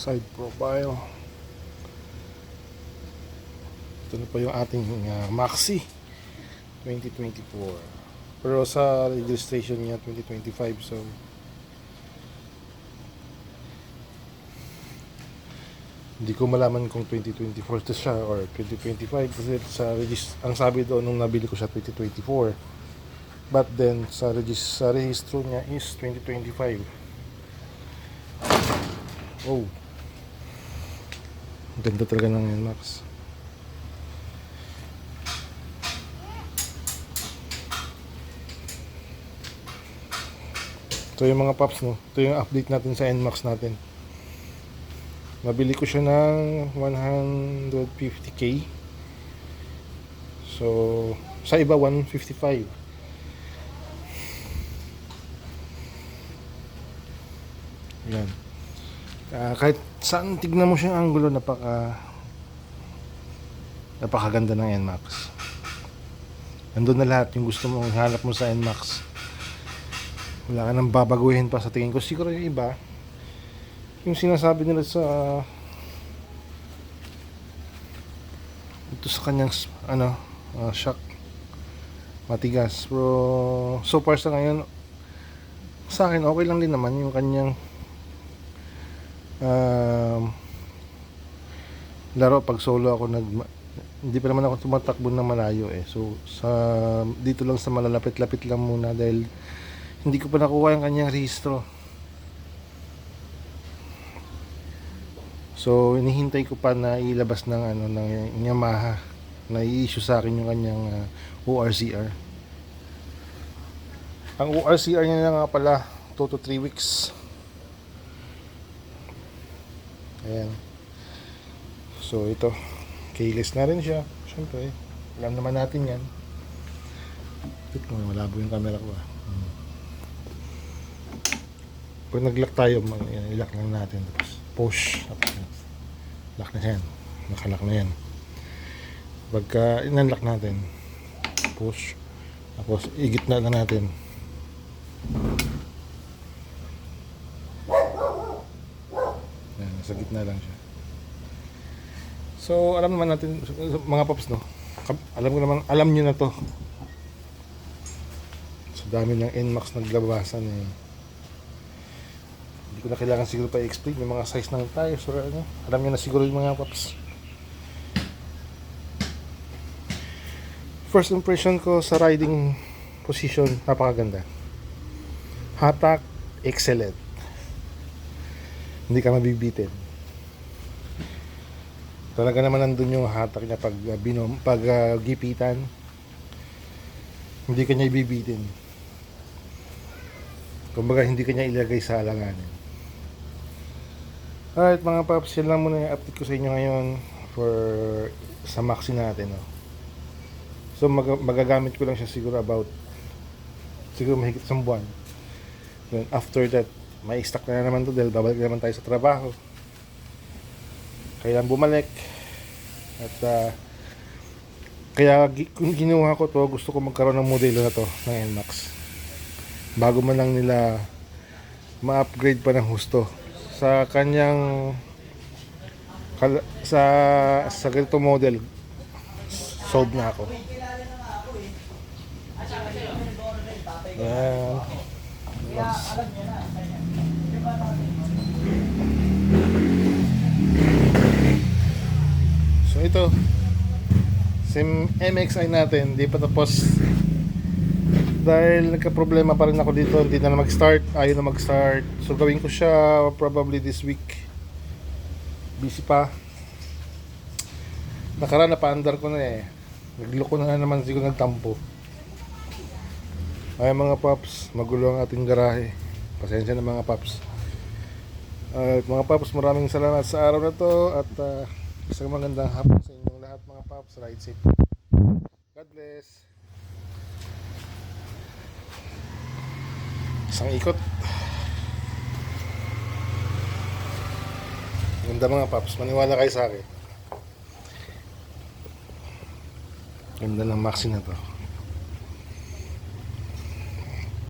side profile. Ito na po yung ating uh, Maxi 2024 pero sa registration niya 2025 so hindi ko malaman kung 2024 to siya or 2025 kasi sa regis ang sabi doon nung nabili ko siya 2024 but then sa regis sa rehistro niya is 2025 oh ganda talaga ng Max ito yung mga paps no ito yung update natin sa NMAX natin Nabili ko siya ng 150k. So, sa iba 155. Yan. Ah, kahit saan tignan mo siyang angulo, napaka napakaganda ng NMAX. Nandun na lahat yung gusto mong hanap mo sa NMAX. Wala ka nang babaguhin pa sa tingin ko. Siguro yung iba, yung sinasabi nila sa ito sa kanyang ano uh, shock matigas pero so far sa ngayon sa akin okay lang din naman yung kanyang um, laro pag solo ako nag hindi pa naman ako tumatakbo ng malayo eh so sa dito lang sa malalapit-lapit lang muna dahil hindi ko pa nakuha yung kanyang rehistro So, inihintay ko pa na ilabas ng ano ng Yamaha na i-issue sa akin yung kanyang uh, ORCR. Ang ORCR niya nga pala 2 to 3 weeks. Ayan. So, ito. Keyless na rin siya. Siyempre, alam naman natin yan. Ito, malabo yung camera ko ah. Hmm. Pag nag-lock tayo, i-lock lang natin. Tapos, push. Tapos, lock na yan. Nakalock na yan. Pagka in-unlock natin, push. Tapos, igit na lang natin. Sa gitna lang siya. So, alam naman natin, mga paps, no? Alam ko naman, alam nyo na to. Sa dami ng NMAX naglabasan eh. Hindi ko na kailangan siguro pa i-explain yung mga size ng tires or ano. Alam niyo na siguro yung mga paps. First impression ko sa riding position, napakaganda. Hatak, excellent. Hindi ka mabibitin. Talaga naman nandun yung hatak niya pag uh, binom, pag uh, gipitan. Hindi ka niya ibibitin. Kumbaga hindi ka niya ilagay sa alanganin. Alright mga paps, yan lang muna yung update ko sa inyo ngayon for sa maxi natin. No? So mag- magagamit ko lang siya siguro about siguro mahigit isang buwan. Then after that, may stock na naman to dahil babalik na naman tayo sa trabaho. Kailan bumalik. At ah, kaya kung ginawa ko to, gusto ko magkaroon ng modelo na to ng NMAX. Bago man lang nila ma-upgrade pa ng husto. Sa kanyang sa sa ganito model sold na ako. Yan so ito sim MXI natin di pa tapos dahil nagka-problema pa rin ako dito, hindi na mag-start, ayaw na mag-start. So gawin ko siya probably this week. Busy pa. Nakaraan na pa-under ko na eh. Nagloko na naman siguro nagtampo. Ay mga paps, magulo ang ating garahe. Pasensya na mga paps. At mga paps, maraming salamat sa araw na to at uh, isang magandang hapon sa inyong lahat mga paps. Ride safe. God bless. Isang ikot. Ganda mga paps. Maniwala kayo sa akin. Ganda ng maxi na to.